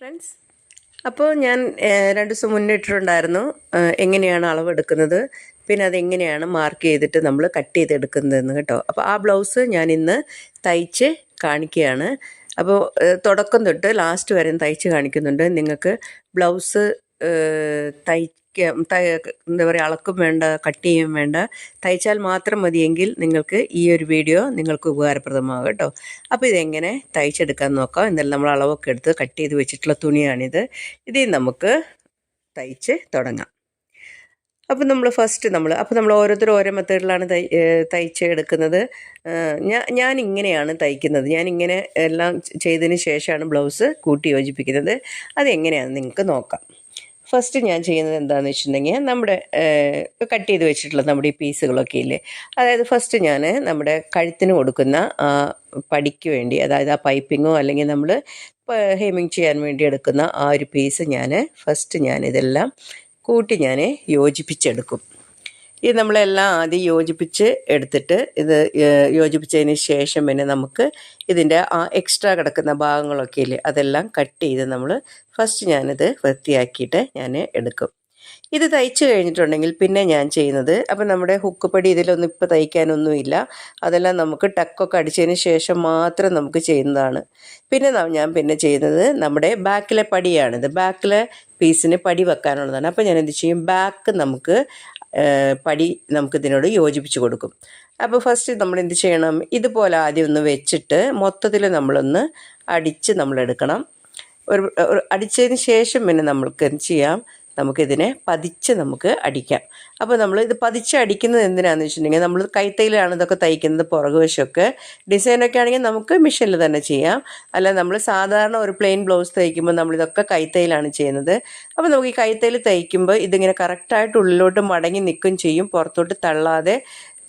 Friends അപ്പോൾ ഞാൻ രണ്ട് ദിവസം മുന്നേ ഇട്ടിട്ടുണ്ടായിരുന്നു. എങ്ങനെയാണ് അളവെടുക്കുന്നത്? പിന്നെ അതെങ്ങനെയാണ് മാർക്ക് ചെയ്തിട്ട് നമ്മൾ കട്ട് ചെയ്തെടുക്കുന്നതെന്ന് കേട്ടോ. അപ്പോൾ ആ ബ്ലൗസ് ഞാൻ ഇന്ന് തയ്ച്ച് കാണിക്കുകയാണ്. അപ്പോൾ തുടക്കം തൊട്ട് ലാസ്റ്റ് വരെ തയ്ച്ച് കാണിക്കുന്നുണ്ട്. നിങ്ങൾക്ക് ബ്ലൗസ് തയ്ക്ക എന്താ പറയുക അളക്കും വേണ്ട കട്ട് ചെയ്യും വേണ്ട. തയ്ച്ചാൽ മാത്രം മതിയെങ്കിൽ നിങ്ങൾക്ക് ഈ ഒരു വീഡിയോ നിങ്ങൾക്ക് ഉപകാരപ്രദമാകും കേട്ടോ. അപ്പോൾ ഇതെങ്ങനെ തയ്ച്ചെടുക്കാൻ നോക്കാം. എന്നാലും നമ്മൾ അളവൊക്കെ എടുത്ത് കട്ട് ചെയ്ത് വെച്ചിട്ടുള്ള തുണിയാണിത്. ഇതിൽ നമുക്ക് തയ്ച്ച് തുടങ്ങാം. അപ്പം നമ്മൾ ഫസ്റ്റ് നമ്മൾ അപ്പോൾ നമ്മൾ ഓരോരുത്തരും ഓരോ മെത്തേഡിലാണ് തയ് തയ്ച്ചെടുക്കുന്നത് ഞാൻ ഞാൻ ഇങ്ങനെയാണ് തയ്ക്കുന്നത്. ഞാൻ ഇങ്ങനെ എല്ലാം ചെയ്തതിന് ശേഷമാണ് ബ്ലൗസ് കൂട്ടി യോജിപ്പിക്കുന്നത്. അതെങ്ങനെയാണെന്ന് നിങ്ങൾക്ക് നോക്കാം. ഫസ്റ്റ് ഞാൻ ചെയ്യുന്നത് എന്താണെന്ന് വെച്ചിട്ടുണ്ടെങ്കിൽ നമ്മുടെ കട്ട് ചെയ്ത് വെച്ചിട്ടുള്ള നമ്മുടെ ഈ പീസുകളൊക്കെ ഇല്ലേ? അതായത് ഫസ്റ്റ് ഞാൻ നമ്മുടെ കഴുത്തിന് കൊടുക്കുന്ന പടിക്ക് വേണ്ടി അതായത് ആ പൈപ്പിങ്ങോ അല്ലെങ്കിൽ നമ്മൾ ഹേമിങ് ചെയ്യാൻ വേണ്ടി എടുക്കുന്ന ആ ഒരു പീസ് ഞാൻ ഫസ്റ്റ് ഞാൻ ഇതെല്ലാം കൂട്ടി ഞാൻ യോജിപ്പിച്ചെടുക്കും. ഇത് നമ്മളെല്ലാം ആദ്യം യോജിപ്പിച്ച് എടുത്തിട്ട് ഇത് യോജിപ്പിച്ചതിന് ശേഷം പിന്നെ നമുക്ക് ഇതിന്റെ ആ എക്സ്ട്രാ കിടക്കുന്ന ഭാഗങ്ങളൊക്കെ ഇല്ലേ അതെല്ലാം കട്ട് ചെയ്ത് നമ്മൾ ഫസ്റ്റ് ഞാനിത് വൃത്തിയാക്കിയിട്ട് ഞാൻ എടുക്കും. ഇത് തയ്ച്ചു കഴിഞ്ഞിട്ടുണ്ടെങ്കിൽ പിന്നെ ഞാൻ ചെയ്യുന്നത് അപ്പം നമ്മുടെ ഹുക്ക് പടി ഇതിലൊന്നും ഇപ്പോൾ തയ്ക്കാനൊന്നുമില്ല അതെല്ലാം നമുക്ക് ടക്കൊക്കെ അടിച്ചതിന് ശേഷം മാത്രം നമുക്ക് ചെയ്യുന്നതാണ്. പിന്നെ ഞാൻ പിന്നെ ചെയ്യുന്നത് നമ്മുടെ ബാക്കിലെ പടിയാണിത് ബാക്കിലെ പീസിന് പടി വെക്കാനുള്ളതാണ്. അപ്പോൾ ഞാൻ എന്ത് ചെയ്യും? ബാക്ക് നമുക്ക് പടി നമുക്ക് ഇതിനോട് യോജിപ്പിച്ച് കൊടുക്കും. അപ്പോൾ ഫസ്റ്റ് നമ്മൾ എന്ത് ചെയ്യണം? ഇതുപോലെ ആദ്യം ഒന്ന് വെച്ചിട്ട് മൊത്തത്തിൽ നമ്മളൊന്ന് അടിച്ച് നമ്മളെടുക്കണം. ഒരു അടിച്ചതിന് ശേഷം പിന്നെ നമ്മൾക്ക് എന്ത് ചെയ്യാം? നമുക്കിതിനെ പതിച്ച് നമുക്ക് അടിക്കാം. അപ്പോൾ നമ്മൾ ഇത് പതിച്ച് അടിക്കുന്നത് എന്തിനാണെന്ന് വെച്ചിട്ടുണ്ടെങ്കിൽ നമ്മൾ കൈത്തയിലാണ് ഇതൊക്കെ തയ്ക്കുന്നത് പുറകു വശമൊക്കെ. ഡിസൈനൊക്കെ ആണെങ്കിൽ നമുക്ക് മെഷീനിൽ തന്നെ ചെയ്യാം. അല്ല നമ്മൾ സാധാരണ ഒരു പ്ലെയിൻ ബ്ലൗസ് തയ്ക്കുമ്പോൾ നമ്മളിതൊക്കെ കൈത്തയിലാണ് ചെയ്യുന്നത്. അപ്പോൾ നമുക്ക് ഈ കൈത്തയിൽ തയ്ക്കുമ്പോൾ ഇതിങ്ങനെ കറക്റ്റായിട്ട് ഉള്ളിലോട്ട് മടങ്ങി നിൽക്കുകയും ചെയ്യും. പുറത്തോട്ട് തള്ളാതെ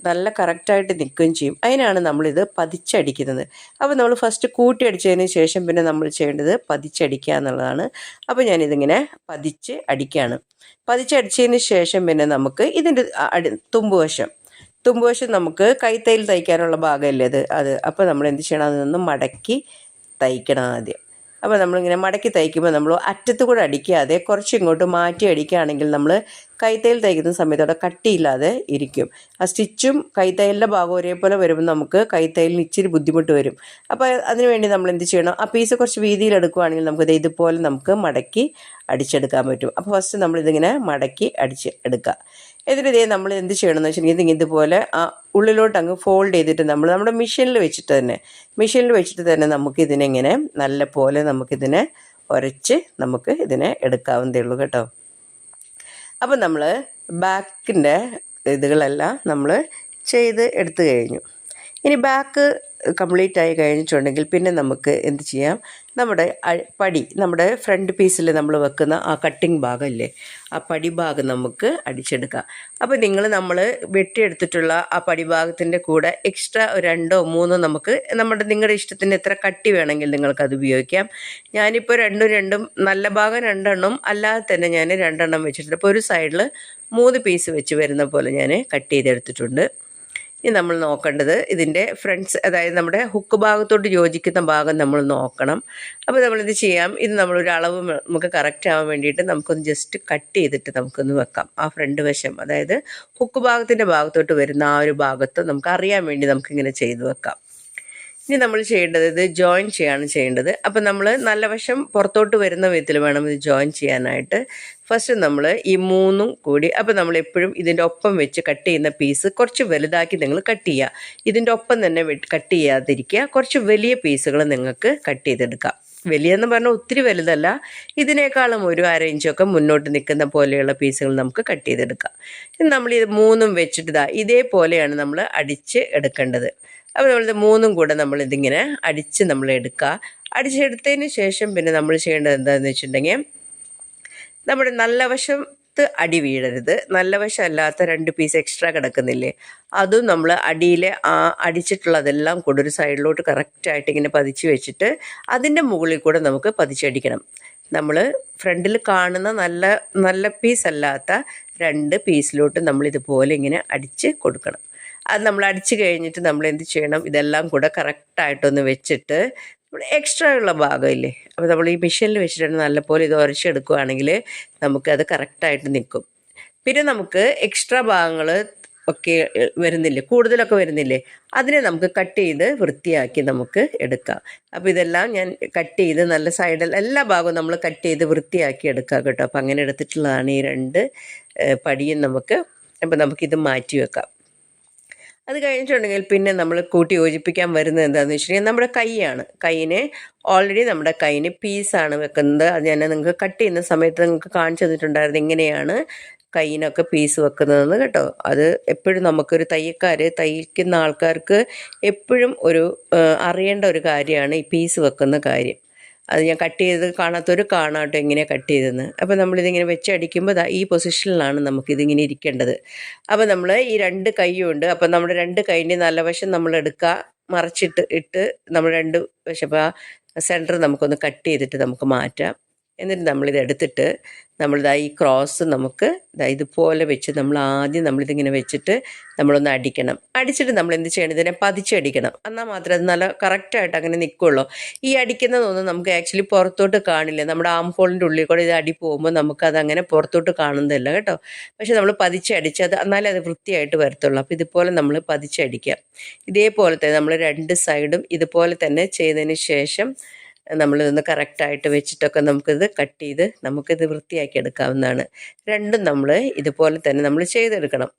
നല്ല കറക്റ്റായിട്ട് നിൽക്കുകയും ചെയ്യും. അതിനാണ് നമ്മളിത് പതിച്ചടിക്കുന്നത്. അപ്പോൾ നമ്മൾ ഫസ്റ്റ് കൂട്ടി അടിച്ചതിന് ശേഷം പിന്നെ നമ്മൾ ചെയ്യേണ്ടത് പതിച്ചടിക്കുക എന്നുള്ളതാണ്. അപ്പോൾ ഞാനിതിങ്ങനെ പതിച്ച് അടിക്കുകയാണ്. പതിച്ചടിച്ചതിന് ശേഷം പിന്നെ നമുക്ക് ഇതിന്റെ അടി തുമ്പുവശം തുമ്പുവശം നമുക്ക് കൈത്തയിൽ തയ്ക്കാനുള്ള ഭാഗമല്ലേ അത്? അത്. അപ്പോൾ നമ്മൾ എന്ത് ചെയ്യണം? അതൊന്ന് മടക്കി തയ്ക്കണം ആദ്യം. അപ്പോൾ നമ്മളിങ്ങനെ മടക്കി തയ്ക്കുമ്പോൾ നമ്മൾ അറ്റത്ത് കൂടെ അടിക്കാതെ കുറച്ച് ഇങ്ങോട്ട് മാറ്റി അടിക്കുകയാണെങ്കിൽ നമ്മൾ കൈത്തയിൽ തയ്ക്കുന്ന സമയത്ത് അവിടെ കട്ടിയില്ലാതെ ഇരിക്കും. ആ സ്റ്റിച്ചും കൈത്തയിലിന്റെ ഭാഗം ഒരേപോലെ വരുമ്പോൾ നമുക്ക് കൈത്തയിലിന് ഇച്ചിരി ബുദ്ധിമുട്ട് വരും. അപ്പോൾ അതിനുവേണ്ടി നമ്മൾ എന്ത് ചെയ്യണം? ആ പീസ് കുറച്ച് വീതിയിൽ എടുക്കുകയാണെങ്കിൽ നമുക്ക് ദേ ഇതുപോലെ നമുക്ക് മടക്കി അടിച്ചെടുക്കാൻ പറ്റും. അപ്പോൾ ഫസ്റ്റ് നമ്മളിതിങ്ങനെ മടക്കി അടിച്ച് എടുക്കുക. എന്നിട്ട് ഇതേ നമ്മൾ എന്ത് ചെയ്യണമെന്ന് വെച്ചിട്ടുണ്ടെങ്കിൽ ഇത് ഇതുപോലെ ആ ഉള്ളിലോട്ട് അങ്ങ് ഫോൾഡ് ചെയ്തിട്ട് നമ്മൾ നമ്മുടെ മെഷീനിൽ വെച്ചിട്ട് തന്നെ മെഷീനിൽ വെച്ചിട്ട് തന്നെ നമുക്ക് നമുക്കിതിനെങ്ങനെ നല്ല പോലെ നമുക്കിതിനെ ഉരച്ച് നമുക്ക് ഇതിനെ എടുക്കാവുന്നതേ ഉള്ളൂ കേട്ടോ. അപ്പം നമ്മൾ ബാക്കിന്റെ ഇതുകളെല്ലാം നമ്മൾ ചെയ്ത് എടുത്തു കഴിഞ്ഞു. ഇനി ബാക്ക് കംപ്ലീറ്റ് ആയി കഴിഞ്ഞിട്ടുണ്ടെങ്കിൽ പിന്നെ നമുക്ക് എന്ത് ചെയ്യാം? നമ്മുടെ പടി നമ്മുടെ ഫ്രണ്ട് പീസിൽ നമ്മൾ വെക്കുന്ന ആ കട്ടിങ് ഭാഗമില്ലേ ആ പടി ഭാഗം നമുക്ക് അടിച്ചെടുക്കാം. അപ്പോൾ നിങ്ങൾ നമ്മൾ വെട്ടിയെടുത്തിട്ടുള്ള ആ പടി ഭാഗത്തിന്റെ കൂടെ എക്സ്ട്രാ രണ്ടോ മൂന്നോ നമുക്ക് നമ്മുടെ നിങ്ങളുടെ ഇഷ്ടത്തിന് എത്ര കട്ടി വേണമെങ്കിൽ നിങ്ങൾക്ക് അത് ഉപയോഗിക്കാം. ഞാനിപ്പോൾ രണ്ടും രണ്ടും നല്ല ഭാഗം രണ്ടെണ്ണം അല്ലാതെ തന്നെ ഞാൻ രണ്ടെണ്ണം വെച്ചിട്ടുണ്ട്. അപ്പോൾ ഒരു സൈഡിൽ മൂന്ന് പീസ് വെച്ച് വരുന്ന പോലെ ഞാൻ കട്ട് ചെയ്തെടുത്തിട്ടുണ്ട്. ഇനി നമ്മൾ നോക്കേണ്ടത് ഇതിന്റെ ഫ്രണ്ട്സ് അതായത് നമ്മുടെ ഹുക്ക് ഭാഗത്തോട്ട് യോജിക്കുന്ന ഭാഗം നമ്മൾ നോക്കണം. അപ്പോൾ നമ്മളിത് ചെയ്യാം. ഇത് നമ്മളൊരു അളവ് നമുക്ക് കറക്റ്റ് ആവാൻ വേണ്ടിയിട്ട് നമുക്കൊന്ന് ജസ്റ്റ് കട്ട് ചെയ്തിട്ട് നമുക്കൊന്ന് വെക്കാം. ആ ഫ്രണ്ട് വശം അതായത് ഹുക്ക് ഭാഗത്തിന്റെ ഭാഗത്തോട്ട് വരുന്ന ആ ഒരു ഭാഗത്ത് നമുക്ക് അറിയാൻ വേണ്ടി നമുക്കിങ്ങനെ ചെയ്ത് വെക്കാം. ഇനി നമ്മൾ ചെയ്യേണ്ടത് ഇത് ജോയിൻ ചെയ്യാണ് ചെയ്യേണ്ടത്. അപ്പം നമ്മൾ നല്ല വശം പുറത്തോട്ട് വരുന്ന വിധത്തിൽ വേണം ഇത് ജോയിൻ ചെയ്യാനായിട്ട്. ഫസ്റ്റ് നമ്മൾ ഈ മൂന്നും കൂടി അപ്പോൾ നമ്മൾ എപ്പോഴും ഇതിന്റെ ഒപ്പം വെച്ച് കട്ട് ചെയ്യുന്ന പീസ് കുറച്ച് വലുതാക്കി നിങ്ങൾ കട്ട് ചെയ്യുക ഇതിന്റെ ഒപ്പം തന്നെ കട്ട് ചെയ്യാതിരിക്കുക. കുറച്ച് വലിയ പീസുകൾ നിങ്ങൾക്ക് കട്ട് ചെയ്തെടുക്കാം. വലിയെന്ന് പറഞ്ഞാൽ ഒത്തിരി വലുതല്ല. ഇതിനേക്കാളും ഒരു അര ഇഞ്ചൊക്കെ മുന്നോട്ട് നിൽക്കുന്ന പോലെയുള്ള പീസുകൾ നമുക്ക് കട്ട് ചെയ്തെടുക്കാം. നമ്മൾ ഇത് മൂന്നും വെച്ചിട്ട് ഇതാ ഇതേപോലെയാണ് നമ്മൾ അടിച്ച് എടുക്കേണ്ടത്. അപ്പോൾ നമ്മളിത് മൂന്നും കൂടെ നമ്മൾ ഇതിങ്ങനെ അടിച്ച് നമ്മൾ എടുക്കുക അടിച്ചെടുത്തതിന് ശേഷം പിന്നെ നമ്മൾ ചെയ്യേണ്ടത് എന്താണെന്ന് വെച്ചിട്ടുണ്ടെങ്കിൽ നമ്മുടെ നല്ല വശത്ത് അടി വീഴരുത്. നല്ല വശം അല്ലാത്ത രണ്ട് പീസ് എക്സ്ട്രാ കിടക്കുന്നില്ലേ? അതും നമ്മൾ അടിയിലെ ആ അടിച്ചിട്ടുള്ളതെല്ലാം കൂടെ ഒരു സൈഡിലോട്ട് കറക്റ്റായിട്ട് ഇങ്ങനെ പതിച്ച് വെച്ചിട്ട് അതിന്റെ മുകളിൽ കൂടെ നമുക്ക് പതിച്ചടിക്കണം. നമ്മൾ ഫ്രണ്ടിൽ കാണുന്ന നല്ല നല്ല പീസ് അല്ലാത്ത രണ്ട് പീസിലോട്ട് നമ്മൾ ഇതുപോലെ ഇങ്ങനെ അടിച്ച് കൊടുക്കണം. അത് നമ്മൾ അടിച്ചു കഴിഞ്ഞിട്ട് നമ്മൾ എന്ത് ചെയ്യണം? ഇതെല്ലാം കൂടെ കറക്റ്റായിട്ടൊന്ന് വെച്ചിട്ട് എക്സ്ട്രാ ഉള്ള ഭാഗമില്ലേ? അപ്പോൾ നമ്മൾ ഈ മെഷീനിൽ വെച്ചിട്ട് നല്ലപോലെ ഇത് ഉരച്ചെടുക്കുകയാണെങ്കിൽ നമുക്കത് കറക്റ്റായിട്ട് നിൽക്കും. പിന്നെ നമുക്ക് എക്സ്ട്രാ ഭാഗങ്ങൾ ഒക്കെ വരുന്നില്ലേ? കൂടുതലൊക്കെ വരുന്നില്ലേ? അതിനെ നമുക്ക് കട്ട് ചെയ്ത് വൃത്തിയാക്കി നമുക്ക് എടുക്കാം. അപ്പോൾ ഇതെല്ലാം ഞാൻ കട്ട് ചെയ്ത് നല്ല സൈഡിൽ എല്ലാ ഭാഗവും നമ്മൾ കട്ട് ചെയ്ത് വൃത്തിയാക്കി എടുക്കാം കേട്ടോ. അപ്പോൾ അങ്ങനെ എടുത്തിട്ടുള്ളതാണ് ഈ രണ്ട് പടിയും നമുക്ക്. അപ്പോൾ നമുക്കിത് മാറ്റി വെക്കാം. അത് കഴിഞ്ഞിട്ടുണ്ടെങ്കിൽ പിന്നെ നമ്മൾ കൂട്ടി യോജിപ്പിക്കാൻ വരുന്നത് എന്താണെന്ന് വെച്ചിട്ടുണ്ടെങ്കിൽ നമ്മുടെ കൈയാണ്. കൈയിനെ ഓൾറെഡി നമ്മുടെ കൈയിന് പീസാണ് വെക്കുന്നത്. അത് ഞാൻ നിങ്ങൾക്ക് കട്ട് ചെയ്യുന്ന സമയത്ത് നിങ്ങൾക്ക് കാണിച്ചു തന്നിട്ടുണ്ടായിരുന്നു എങ്ങനെയാണ് കൈയിനൊക്കെ പീസ് വെക്കുന്നതെന്ന് കേട്ടോ. അത് എപ്പോഴും നമുക്കൊരു തയ്യക്കാർ തയ്ക്കുന്ന ആൾക്കാർക്ക് എപ്പോഴും ഒരു അറിയേണ്ട ഒരു കാര്യമാണ് ഈ പീസ് വെക്കുന്ന കാര്യം. അത് ഞാൻ കട്ട് ചെയ്ത് കാണാത്തൊരു കാണാട്ടോ എങ്ങനെയാണ് കട്ട് ചെയ്തതെന്ന്. അപ്പോൾ നമ്മളിതിങ്ങനെ വെച്ചടിക്കുമ്പോൾ ഈ പൊസിഷനിലാണ് നമുക്കിതിങ്ങനെ ഇരിക്കേണ്ടത്. അപ്പോൾ നമ്മൾ ഈ രണ്ട് കൈയും ഉണ്ട് അപ്പോൾ നമ്മുടെ രണ്ട് കൈന്റെ നല്ല വശം നമ്മൾ എടുക്കുക മറച്ചിട്ട് ഇട്ട് നമ്മൾ രണ്ട് വശം സെന്റർ നമുക്കൊന്ന് കട്ട് ചെയ്തിട്ട് നമുക്ക് മാറ്റാം. എന്നിട്ട് നമ്മളിത് എടുത്തിട്ട് നമ്മളിതാ ഈ ക്രോസ് നമുക്ക് ഇതാ ഇതുപോലെ വെച്ച് നമ്മൾ ആദ്യം നമ്മളിതിങ്ങനെ വെച്ചിട്ട് നമ്മളൊന്ന് അടിക്കണം. അടിച്ചിട്ട് നമ്മൾ എന്ത് ചെയ്യണം? ഇതിനെ പതിച്ചടിക്കണം എന്നാൽ മാത്രമേ അത് നല്ല കറക്റ്റായിട്ട് അങ്ങനെ നിൽക്കുള്ളൂ. ഈ അടിക്കുന്നതൊന്നും നമുക്ക് ആക്ച്വലി പുറത്തോട്ട് കാണില്ല. നമ്മുടെ ആം ഹോളിന്റെ ഉള്ളിൽ കൂടെ ഇത് അടി പോകുമ്പോൾ നമുക്കത് അങ്ങനെ പുറത്തോട്ട് കാണുന്നില്ല കേട്ടോ. പക്ഷെ നമ്മൾ പതിച്ചടിച്ച് അത് എന്നാലേ അത് വൃത്തിയായിട്ട് വരത്തുള്ളൂ. അപ്പോൾ ഇതുപോലെ നമ്മൾ പതിച്ചടിക്കുക ഇതേപോലെ തന്നെ നമ്മൾ രണ്ട് സൈഡും ഇതുപോലെ തന്നെ ചെയ്തതിന് ശേഷം നമ്മളിതൊന്ന് കറക്റ്റായിട്ട് വെച്ചിട്ടൊക്കെ നമുക്കിത് കട്ട് ചെയ്ത് നമുക്കിത് വൃത്തിയാക്കി എടുക്കാവുന്നതാണ്. രണ്ടും നമ്മൾ ഇതുപോലെ തന്നെ നമ്മൾ ചെയ്തെടുക്കണം.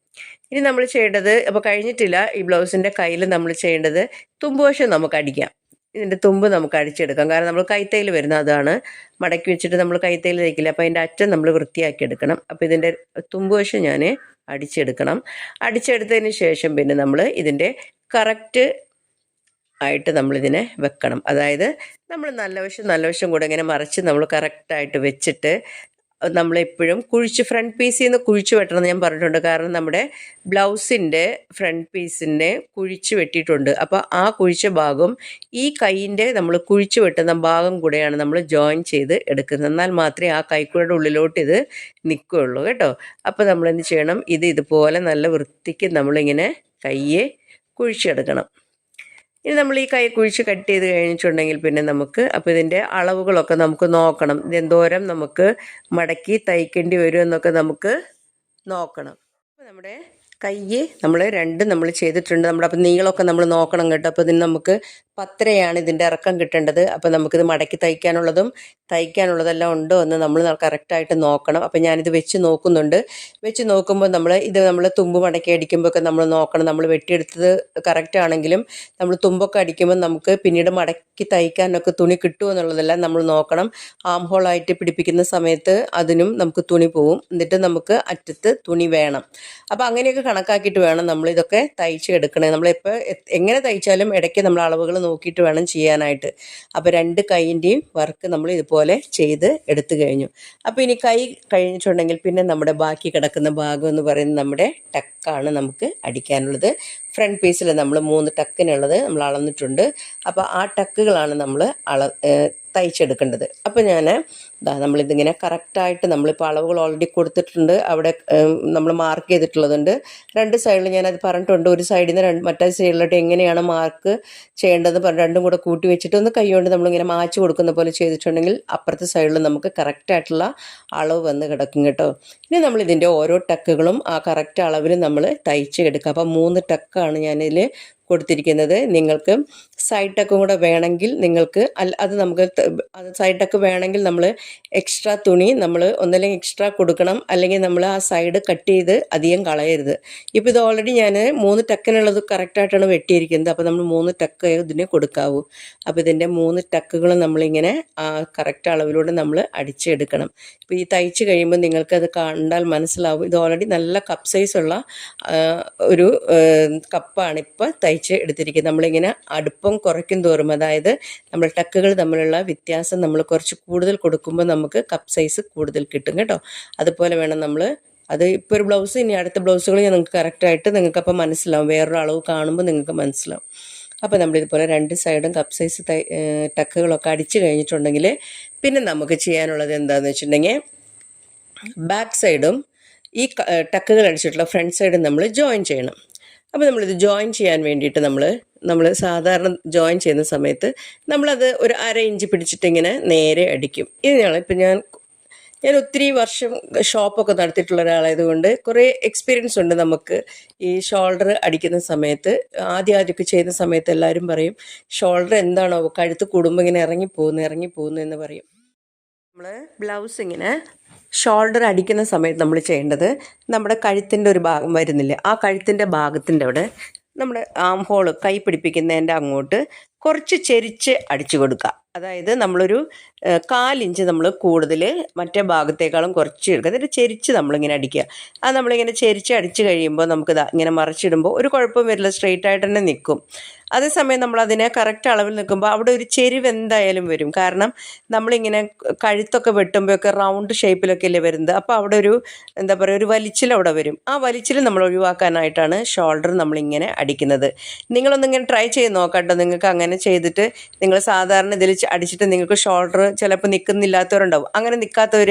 ഇനി നമ്മൾ ചെയ്യേണ്ടത് അപ്പോൾ കഴിഞ്ഞിട്ടില്ല ഈ ബ്ലൗസിന്റെ കയ്യിൽ നമ്മൾ ചെയ്യേണ്ടത് തുമ്പുവശം നമുക്ക് അടിക്കാം. ഇതിന്റെ തുമ്പ് നമുക്ക് അടിച്ചെടുക്കാം. കാരണം നമ്മൾ കൈത്തയിൽ വരുന്ന അതാണ്. മടക്കി വെച്ചിട്ട് നമ്മൾ കൈത്തയിൽ തയ്ക്കില്ല. അപ്പോൾ അതിന്റെ അറ്റം നമ്മൾ വൃത്തിയാക്കി എടുക്കണം. അപ്പോൾ ഇതിന്റെ തുമ്പുവശം ഞാൻ അടിച്ചെടുക്കണം. അടിച്ചെടുത്തതിന് ശേഷം പിന്നെ നമ്മൾ ഇതിന്റെ കറക്റ്റ് ആയിട്ട് നമ്മളിതിനെ വെക്കണം. അതായത് നമ്മൾ നല്ല വശം നല്ല വശം കൂടെ ഇങ്ങനെ മറിച്ച് നമ്മൾ കറക്റ്റായിട്ട് വെച്ചിട്ട് നമ്മളെപ്പോഴും കുഴിച്ച് ഫ്രണ്ട് പീസിൽ നിന്ന് കുഴിച്ച് വെട്ടണം ഞാൻ പറഞ്ഞിട്ടുണ്ട്. കാരണം നമ്മുടെ ബ്ലൗസിന്റെ ഫ്രണ്ട് പീസിന്റെ കുഴിച്ച് വെട്ടിയിട്ടുണ്ട്. അപ്പോൾ ആ കുഴിച്ച ഭാഗം ഈ കൈയിന്റെ നമ്മൾ കുഴിച്ച് വെട്ടുന്ന ഭാഗം കൂടെയാണ് നമ്മൾ ജോയിൻ ചെയ്ത് എടുക്കുന്നത്. എന്നാൽ മാത്രമേ ആ കൈക്കൂടെ ഉള്ളിലോട്ട് ഇത് നിൽക്കുകയുള്ളൂ കേട്ടോ. അപ്പോൾ നമ്മൾ എന്ത് ചെയ്യണം? ഇത് ഇതുപോലെ നല്ല വൃത്തിക്ക് നമ്മളിങ്ങനെ കയ്യെ കുഴിച്ചെടുക്കണം ഇനി നമ്മൾ ഈ കൈ കുഴിച്ച് കട്ട് ചെയ്ത് കഴിഞ്ഞിട്ടുണ്ടെങ്കിൽ പിന്നെ നമുക്ക് അപ്പോൾ ഇതിന്റെ അളവുകളൊക്കെ നമുക്ക് നോക്കണം. ഇതെന്തോരം നമുക്ക് മടക്കി തയ്ക്കേണ്ടി വരും എന്നൊക്കെ നമുക്ക് നോക്കണം. അപ്പോൾ നമ്മുടെ കൈ നമ്മൾ രണ്ട് നമ്മൾ ചെയ്തിട്ടുണ്ട്. നമ്മുടെ അപ്പോൾ നീളമൊക്കെ നമ്മൾ നോക്കണം കേട്ടോ. അപ്പോൾ ഇതിന് നമുക്ക് പത്തരയാണ് ഇതിന്റെ ഇറക്കം കിട്ടേണ്ടത്. അപ്പോൾ നമുക്കിത് മടക്കി തയ്ക്കാനുള്ളതും തയ്ക്കാനുള്ളതെല്ലാം ഉണ്ടോ എന്ന് നമ്മൾ കറക്റ്റായിട്ട് നോക്കണം. അപ്പോൾ ഞാനിത് വെച്ച് നോക്കുന്നുണ്ട്. വെച്ച് നോക്കുമ്പോൾ നമ്മൾ ഇത് നമ്മൾ തുമ്പ് മടക്കി അടിക്കുമ്പോഴൊക്കെ നമ്മൾ നോക്കണം. നമ്മൾ വെട്ടിയെടുത്തത് കറക്റ്റ് ആണെങ്കിലും നമ്മൾ തുമ്പൊക്കെ അടിക്കുമ്പോൾ നമുക്ക് പിന്നീട് മടക്കി തയ്ക്കാനൊക്കെ തുണി കിട്ടുമോ എന്നുള്ളതെല്ലാം നമ്മൾ നോക്കണം. ആം ഹോളായിട്ട് പിടിപ്പിക്കുന്ന സമയത്ത് അതിനും നമുക്ക് തുണി പോവും. എന്നിട്ട് നമുക്ക് അറ്റത്ത് തുണി വേണം. അപ്പോൾ അങ്ങനെയൊക്കെ കണക്കാക്കിയിട്ട് വേണം നമ്മൾ ഇതൊക്കെ തയ്ച്ച് എടുക്കണേ. നമ്മളിപ്പോൾ എങ്ങനെ തയ്ച്ചാലും ഇടയ്ക്ക് നമ്മൾ അളവുകൾ നോക്കിയിട്ട് വേണം ചെയ്യാനായിട്ട്. അപ്പോൾ രണ്ട് കൈയിന്റെയും വർക്ക് നമ്മൾ ഇതുപോലെ ചെയ്ത് എടുത്തു കഴിഞ്ഞു. അപ്പോൾ ഇനി കൈ കഴിഞ്ഞിട്ടുണ്ടെങ്കിൽ പിന്നെ നമ്മുടെ ബാക്കി കിടക്കുന്ന ഭാഗം എന്ന് പറയുന്നത് നമ്മുടെ ടക്കാണ് നമുക്ക് അടിക്കാനുള്ളത്. ഫ്രണ്ട് പീസിൽ നമ്മൾ മൂന്ന് ടക്കിനുള്ളത് നമ്മൾ അളന്നിട്ടുണ്ട്. അപ്പോൾ ആ ടക്കുകളാണ് നമ്മൾ അള തയ്ച്ചെടുക്കേണ്ടത്. അപ്പോൾ ഞാൻ നമ്മളിതിങ്ങനെ കറക്റ്റായിട്ട് നമ്മളിപ്പോൾ അളവുകൾ ഓൾറെഡി കൊടുത്തിട്ടുണ്ട്. അവിടെ നമ്മൾ മാർക്ക് ചെയ്തിട്ടുള്ളതുണ്ട്. രണ്ട് സൈഡിൽ ഞാനത് പറഞ്ഞിട്ടുണ്ട്. ഒരു സൈഡിൽ നിന്ന് രണ്ട് മറ്റേ സൈഡിലോട്ട് എങ്ങനെയാണ് മാർക്ക് ചെയ്യേണ്ടതെന്ന് പറഞ്ഞ് രണ്ടും കൂടെ കൂട്ടി വെച്ചിട്ട് ഒന്ന് കൈകൊണ്ട് നമ്മളിങ്ങനെ മാച്ച് കൊടുക്കുന്ന പോലെ ചെയ്തിട്ടുണ്ടെങ്കിൽ അപ്പുറത്തെ സൈഡിൽ നമുക്ക് കറക്റ്റായിട്ടുള്ള അളവ് വന്ന് കിടക്കും കേട്ടോ. ഇനി നമ്മളിതിന്റെ ഓരോ ടക്കുകളും ആ കറക്റ്റ് അളവിൽ നമ്മൾ തയ്ച്ച് എടുക്കുക. അപ്പം മൂന്ന് ടക്കാണ് ഞാനിതിൽ കൊടുത്തിരിക്കുന്നത്. നിങ്ങൾക്ക് സൈഡ് ടക്കും കൂടെ വേണമെങ്കിൽ നിങ്ങൾക്ക് അത് നമുക്ക് അത് സൈഡ് ടക്ക് വേണമെങ്കിൽ നമ്മൾ എക്സ്ട്രാ തുണി നമ്മൾ ഒന്നല്ലെങ്കിൽ എക്സ്ട്രാ കൊടുക്കണം. അല്ലെങ്കിൽ നമ്മൾ ആ സൈഡ് കട്ട് ചെയ്ത് അധികം കളയരുത്. ഇപ്പോൾ ഇത് ഓൾറെഡി ഞാൻ മൂന്ന് ടക്കിനുള്ളത് കറക്റ്റായിട്ടാണ് വെട്ടിയിരിക്കുന്നത്. അപ്പോൾ നമ്മൾ മൂന്ന് ടക്ക് ഇതിന് കൊടുക്കാവൂ. അപ്പോൾ ഇതിന്റെ മൂന്ന് ടക്കുകൾ നമ്മളിങ്ങനെ ആ കറക്റ്റ് അളവിലൂടെ നമ്മൾ അടിച്ചെടുക്കണം. ഇപ്പോൾ ഈ തയ്ച്ച് കഴിയുമ്പോൾ നിങ്ങൾക്ക് അത് കണ്ടാൽ മനസ്സിലാവും. ഇത് ഓൾറെഡി നല്ല കപ്പ് സൈസുള്ള ഒരു കപ്പാണ് ഇപ്പോൾ തയ്ച്ച് എടുത്തിരിക്കുന്നത്. നമ്മളിങ്ങനെ അടുപ്പം കുറയ്ക്കും തോറും അതായത് നമ്മൾ ടക്കുകൾ തമ്മിലുള്ള വ്യത്യാസം നമ്മൾ കുറച്ച് കൂടുതൽ കൊടുക്കുമ്പോൾ നമുക്ക് കപ്പ് സൈസ് കൂടുതൽ കിട്ടും കേട്ടോ. അതുപോലെ വേണം നമ്മൾ അത് ഇപ്പോൾ ഒരു ബ്ലൗസ് ഇനി അടുത്ത ബ്ലൗസുകൾ ഞാൻ നിങ്ങൾക്ക് കറക്റ്റായിട്ട് നിങ്ങൾക്ക് അപ്പോൾ മനസ്സിലാവും. വേറൊരു അളവ് കാണുമ്പോൾ നിങ്ങൾക്ക് മനസ്സിലാവും. അപ്പോൾ നമ്മളിതുപോലെ രണ്ട് സൈഡും കപ്പ് സൈസ് ടക്കുകളൊക്കെ അടിച്ചു കഴിഞ്ഞിട്ടുണ്ടെങ്കിൽ പിന്നെ നമുക്ക് ചെയ്യാനുള്ളത് എന്താണെന്ന് വെച്ചിട്ടുണ്ടെങ്കിൽ ബാക്ക് സൈഡും ഈ ടക്കുകൾ അടിച്ചിട്ടുള്ള ഫ്രണ്ട് സൈഡും നമ്മൾ ജോയിൻ ചെയ്യണം. അപ്പോൾ നമ്മളിത് ജോയിൻ ചെയ്യാൻ വേണ്ടിയിട്ട് നമ്മൾ നമ്മൾ സാധാരണ ജോയിൻ ചെയ്യുന്ന സമയത്ത് നമ്മളത് ഒരു അര ഇഞ്ച് പിടിച്ചിട്ടിങ്ങനെ നേരെ അടിക്കും. ഇതിനാണ് ഇപ്പം ഞാൻ ഞാൻ ഒത്തിരി വർഷം ഷോപ്പൊക്കെ നടത്തിയിട്ടുള്ള ഒരാളായതുകൊണ്ട് കുറേ എക്സ്പീരിയൻസ് ഉണ്ട് നമുക്ക് ഈ ഷോൾഡർ അടിക്കുന്ന സമയത്ത്. ആദ്യം ആദ്യമൊക്കെ ചെയ്യുന്ന സമയത്ത് എല്ലാവരും പറയും ഷോൾഡർ എന്താണോ? കഴുത്ത് കൂടുമ്പോൾ ഇങ്ങനെ ഇറങ്ങി പോകുന്നു ഇറങ്ങി പോകുന്നു എന്ന് പറയും. നമ്മൾ ബ്ലൗസ് ഇങ്ങനെ ഷോൾഡർ അടിക്കുന്ന സമയത്ത് നമ്മൾ ചെയ്യേണ്ടത് നമ്മുടെ കഴുത്തിന്റെ ഒരു ഭാഗം വരുന്നില്ലേ ആ കഴുത്തിന്റെ ഭാഗത്തിന്റെ അവിടെ നമ്മുടെ ആം ഹോൾ കൈ പിടിപ്പിക്കുന്നതിന്റെ അങ്ങോട്ട് കുറച്ച് ചെരിച്ച് അടിച്ചു കൊടുക്കുക. അതായത് നമ്മളൊരു കാലിഞ്ച് നമ്മൾ കൂടുതൽ മറ്റേ ഭാഗത്തേക്കാളും കുറച്ച് എടുക്കുക. എന്നിട്ട് ചെരിച്ച് നമ്മളിങ്ങനെ അടിക്കുക. അത് നമ്മളിങ്ങനെ ചെരിച്ച് അടിച്ച് കഴിയുമ്പോൾ നമുക്ക് ഇങ്ങനെ മറിച്ചിടുമ്പോൾ ഒരു കുഴപ്പം വരില്ല. സ്ട്രെയിറ്റ് ആയിട്ട് തന്നെ നിൽക്കും. അതേസമയം നമ്മൾ അതിനെ കറക്റ്റ് അളവിൽ നിൽക്കുമ്പോൾ അവിടെ ഒരു ചെരിവ് എന്തായാലും വരും. കാരണം നമ്മളിങ്ങനെ കഴുത്തൊക്കെ വെട്ടുമ്പോഴൊക്കെ റൗണ്ട് ഷേപ്പിലൊക്കെ അല്ലേ വരുന്നത്. അപ്പോൾ അവിടെ ഒരു എന്താ പറയുക ഒരു വലിച്ചിൽ അവിടെ വരും. ആ വലിച്ചിൽ നമ്മൾ ഒഴിവാക്കാനായിട്ടാണ് ഷോൾഡർ നമ്മളിങ്ങനെ അടിക്കുന്നത്. നിങ്ങളൊന്നിങ്ങനെ ട്രൈ ചെയ്ത് നോക്കട്ടോ. നിങ്ങൾക്ക് അങ്ങനെ ചെയ്തിട്ട് നിങ്ങൾ സാധാരണ ഇതിൽ ച- അടിച്ചിട്ട് നിങ്ങൾക്ക് ഷോൾഡർ ചിലപ്പോൾ നിൽക്കുന്നില്ലാത്തവരുണ്ടാവും അങ്ങനെ നിൽക്കാത്തവർ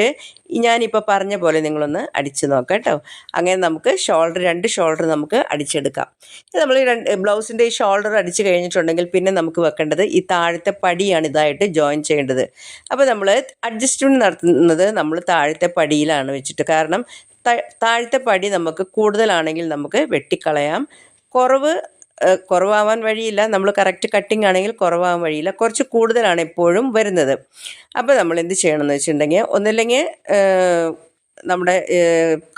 ഞാനിപ്പോൾ പറഞ്ഞ പോലെ നിങ്ങളൊന്ന് അടിച്ച് നോക്കാം കേട്ടോ. അങ്ങനെ നമുക്ക് ഷോൾഡർ രണ്ട് ഷോൾഡർ നമുക്ക് അടിച്ചെടുക്കാം. നമ്മൾ രണ്ട് ബ്ലൗസിന്റെ ഈ ഷോൾഡർ അടിച്ച് കഴിഞ്ഞിട്ടുണ്ടെങ്കിൽ പിന്നെ നമുക്ക് വെക്കേണ്ടത് ഈ താഴത്തെ പടിയാണ് ഇതായിട്ട് ജോയിൻ ചെയ്യേണ്ടത്. അപ്പോൾ നമ്മൾ അഡ്ജസ്റ്റ്മെന്റ് നടത്തുന്നത് നമ്മൾ താഴത്തെ പടിയിലാണ് വെച്ചിട്ട്. കാരണം താഴത്തെ പടി നമുക്ക് കൂടുതലാണെങ്കിൽ നമുക്ക് വെട്ടിക്കളയാം. കുറവ് കുറവാവാൻ വഴിയില്ല. നമ്മൾ കറക്റ്റ് കട്ടിംഗ് ആണെങ്കിൽ കുറവാകാൻ വഴിയില്ല. കുറച്ച് കൂടുതലാണ് എപ്പോഴും വരുന്നത്. അപ്പോൾ നമ്മൾ എന്ത് ചെയ്യണമെന്ന് വെച്ചിട്ടുണ്ടെങ്കിൽ ഒന്നില്ലെങ്കിൽ നമ്മുടെ